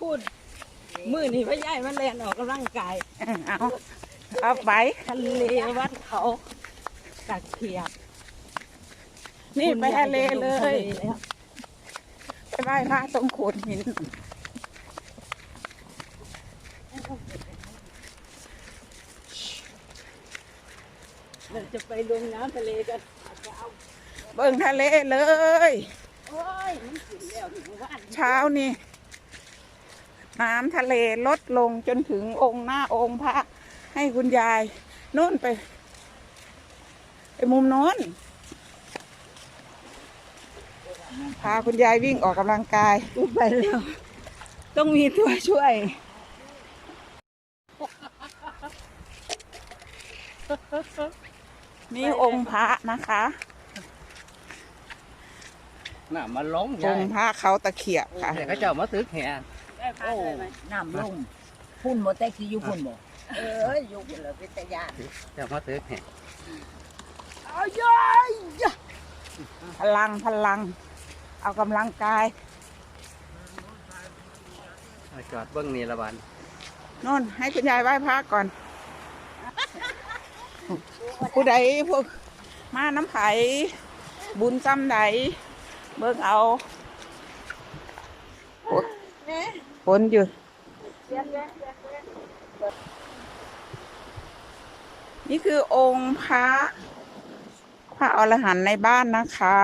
พูดมือนี่พ่อใหญ่มันเรียนออกกำลังกายเอาเอาไปทะเลวัดเขาตักเขียบนี่ไปทะเลเลยคุณาจะงทะแล้วไปไหว้พระตรงโขดหินเราจะไปลงน้ำทะเลกันจะเอาเบิ่งทะเลเลยโอ้ยมันขึ้นแล้วถึงว่านเช้านี่ น้ำทะเลลดลงจนถึงองค์หน้าองค์พระ ให้คุณยายโน่นไปไปมุมโน้น พาคุณยายวิ่งออกกำลังกายกูไปแล้ว ต้องมีตัวช่วย นี่องค์พระนะคะน่ะมันล้มอใหญ่งค์พระเขาตะเขียบค่ะ แต่เขาเจ้ามาตึกแห่ โอ้น้ำลงพุ่นบ่แตกสิอยู่พุ่นบ่เอออยู่พุ่นแล้วเป็นตาญาติเจ้ามาตึกแห่เอาย้อยยะพลังพลัง เอากำลังกายเอาจอดเบิ้งนี่ละบันโน่นให้คุณยายไหว้พระก่อน ผู้ใดพวกมาน้ำไผ่บุญซ้ำใดเบิ่งเอาโอ้ ฝนอยู่นี่คือองค์พระพระอรหันต์ในบ้านนะคะ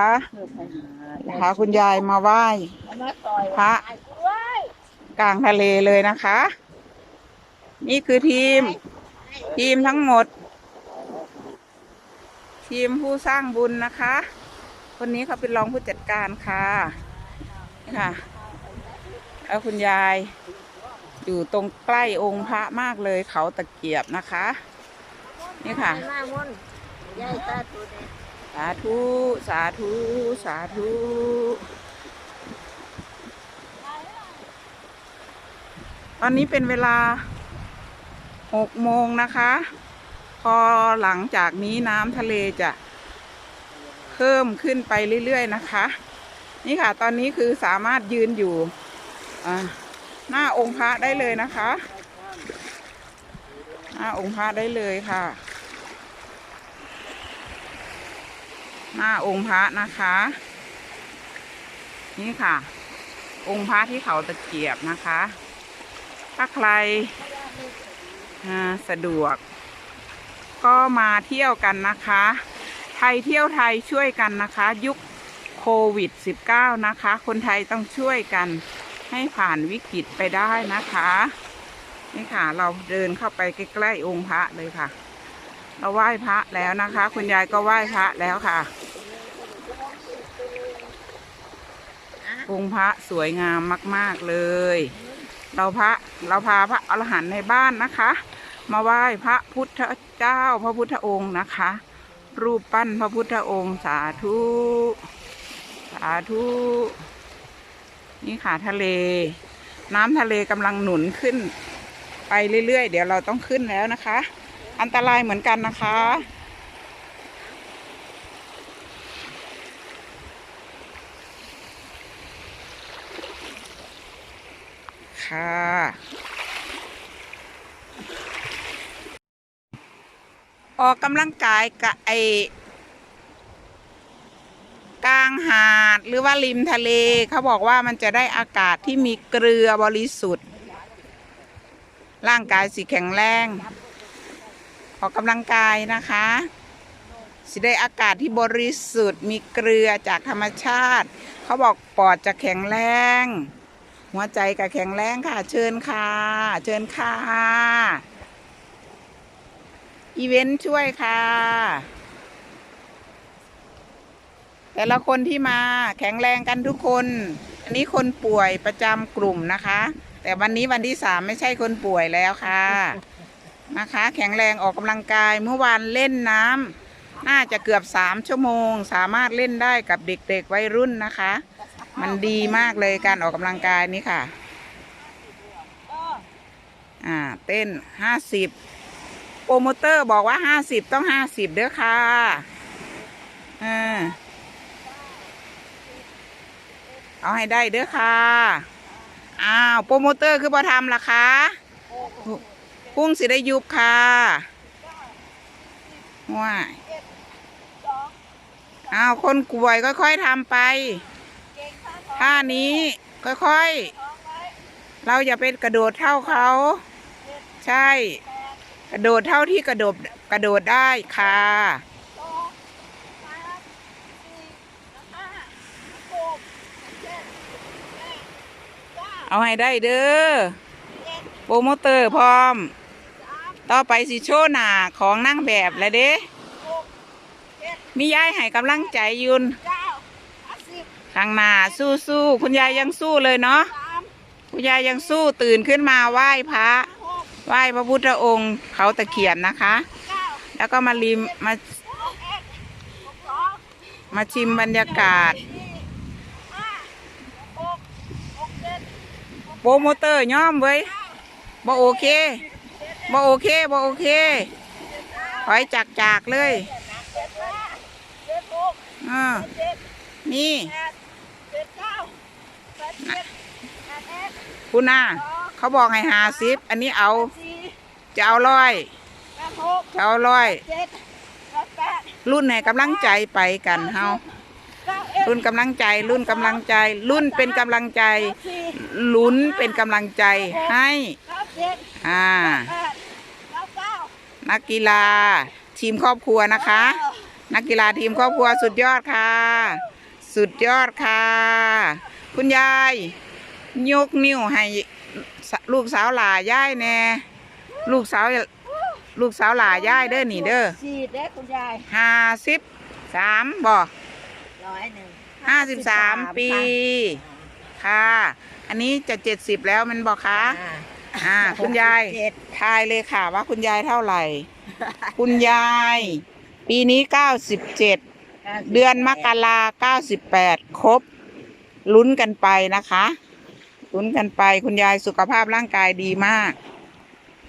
พาคุณยายมาไหว้พระกล้วยกลางทะเลเลยนะคะ นี่คือทีม ทีมทั้งหมด ทีมผู้สร้างบุญนะคะ คนนี้เขาเป็นรองผู้จัดการค่ะนี่ค่ะ แล้วคุณยาย อยู่ตรงใกล้องค์พระมากเลยเขาตะเกียบนะคะ นี่ค่ะ สาธุ สาธุ สาธุตอนนี้เป็นเวลาหกโมงนะคะ พอหลังจากนี้น้ำทะเลจะเพิ่มขึ้นไปเรื่อยๆนะคะ นี่ค่ะ ตอนนี้คือสามารถยืนอยู่ หน้าองค์พระได้เลยนะคะ หน้าองค์พระได้เลยค่ะ หน้าองค์พระนะคะ นี่ค่ะ องค์พระที่เขาตะเกียบนะคะ ถ้าใครสะดวก ก็มาเที่ยวกันนะคะ ไทยเที่ยวไทยช่วยกันนะคะ ยุคโควิด -19 นะคะ คนไทยต้องช่วยกัน ให้ผ่านวิกฤตไปได้นะคะ นี่ค่ะ เราเดินเข้าไปใกล้ๆองค์พระเลยค่ะ เราไหว้พระแล้วนะคะ คุณยายก็ไหว้พระแล้วค่ะ องค์พระสวยงามมาก ๆเลย เราพระเราพาพระอรหันต์ในบ้านนะคะ มาไหว้พระพุทธเจ้าพระพุทธองค์นะคะ รูปปั้นพระพุทธองค์สาธุ สาธุ นี่ค่ะทะเล น้ำทะเลกำลังหนุนขึ้น ไปเรื่อยๆ เดี๋ยวเราต้องขึ้นแล้วนะคะ อันตรายเหมือนกันนะคะ ค่ะออกกำลังกายกับไอางหาดหรือว่าริมทะเลเขาบอกว่ามันจะได้อากาศที่มีเกลือบริสุทธิ์ ร่างกายสิแข็งแรง ออกกำลังกายนะคะ สิได้อากาศที่บริสุทธิ์ มีเกลือจากธรรมชาติ เขาบอกปอดจะแข็งแรง หัวใจก็แข็งแรงค่ะ เชิญค่ะ เชิญค่ะ อีเวนต์ช่วยค่ะ แต่ละคนที่มาแข็งแรงกันทุกคน อันนี้คนป่วยประจำกลุ่มนะคะ แต่วันนี้วันที่สามไม่ใช่คนป่วยแล้วค่ะนะคะ แข็งแรงออกกำลังกายเมื่อวานเล่นน้ำน่าจะเกือบสามชั่วโมง สามารถเล่นได้กับเด็กๆวัยรุ่นนะคะ มันดีมากเลยการออกกำลังกายนี้ค่ะอ่าเต้นห้าสิบโปรโมเตอร์บอกว่าห้าสิบต้องห้าสิบเด้อค่ะอ่า เอาให้ได้เด้อค่ะ อ้าว โปรโมเตอร์คือบ่ทำล่ะคะพุ่งสิได้ยุบค่ะว้ายอ้าว คนกวยค่อยๆทำไปท่านี้ค่อยๆ เราอย่าไปกระโดดเท่าเขา ใช่ กระโดดเท่าที่กระโดดกระโดดได้ค่ะ เอาให้ได้เด้อโปรโมเตอร์พร้อม ต่อไปสิโชว์หน้าของนั่งแบบแล้วเด้มียายให้กำลังใจยุนข้างหน้าสู้ๆคุณยายยังสู้เลยเนาะคุณยายยังสู้ตื่นขึ้นมาไหว้พระไหว้พระพุทธองค์เขาตะเขียนนะคะ แล้วก็มาริมมามาชิมบรรยากาศ โปรโมเตอร์ย่อมเว้ยบ่โอเคบ่โอเคบ่โอเคถอยจากจากเลยเออนี่คุณน่ะเขาบอกให้หาซิปอันนี้เอา จะเอาร้อยจะเอาร้อย รุ่นไหนกำลังใจไปกันเฮา รุ่นกำลังใจ รุ่นกำลังใจ รุ่นเป็นกำลังใจ ลุ้นเป็นกำลังใจให้อ่านักกีฬาทีมครอบครัวนะคะ นักกีฬาทีมครอบครัวสุดยอดค่ะ สุดยอดค่ะ คุณยาย ยกนิ้วให้สลูกสาวหลาย่ายแน่ลูกสาวลูกสาวหลาย่ายเด้อนี่เด้อฉีดเด้คุณยายห้าสิบสามบอก ร้อยหนึ่งห้าสิบสามปี ค่ะ อันนี้จะเจ็ดสิบแล้วมันบอกคะอ่า คุณยายเจ็ดทายเลยค่ะว่าคุณยายเท่าไหร่ คุณยาย ปีนี้เก้าสิบเจ็ดเดือนมกราเก้าสิบแปดครบลุ้นกันไปนะคะ ลุ้นกันไปคุณยายสุขภาพร่างกายดีมาก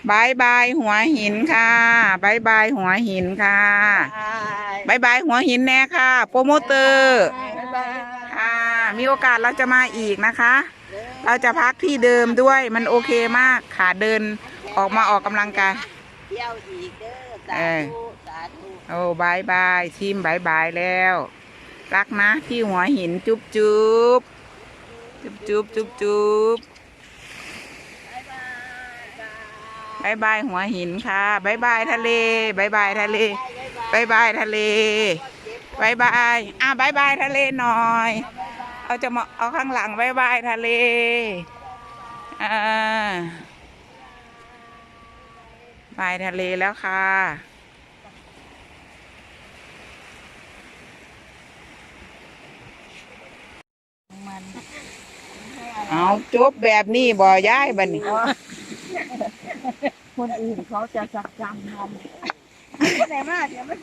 บายบายหัวหินค่ะบายบายหัวหินค่ะบายบายหัวหินแน่ค่ะ โปรโมเตอร์บ๊ายบายค่ะมีโอกาสเราจะมาอีกนะคะ เราจะพักที่เดิมด้วยมันโอเคมากค่ะเดินออกมาออกกำลังกายเที่ยวอีกเด้อสาเออธุสาธุโอ้บายบายทีมบายบายแล้ว รักนะที่หัวหินจุ๊บจุ๊บจุ๊บจุ๊บจุ๊บจุ๊บ บ๊ายบายบายหัวหินค่ะบายบายทะเลบายบายทะเลบายบายทะเลบายบายอะบายบายทะเลหน่อย เอาจะมาเอาข้างหลังบายบายทะเลอ่าบายทะเลแล้วค่ะเอาจบแบบนี้บ่ย้ายบัดนี้ คนอื่นเขาจะสักจำทำแต่ว่าเดี๋ยวไม่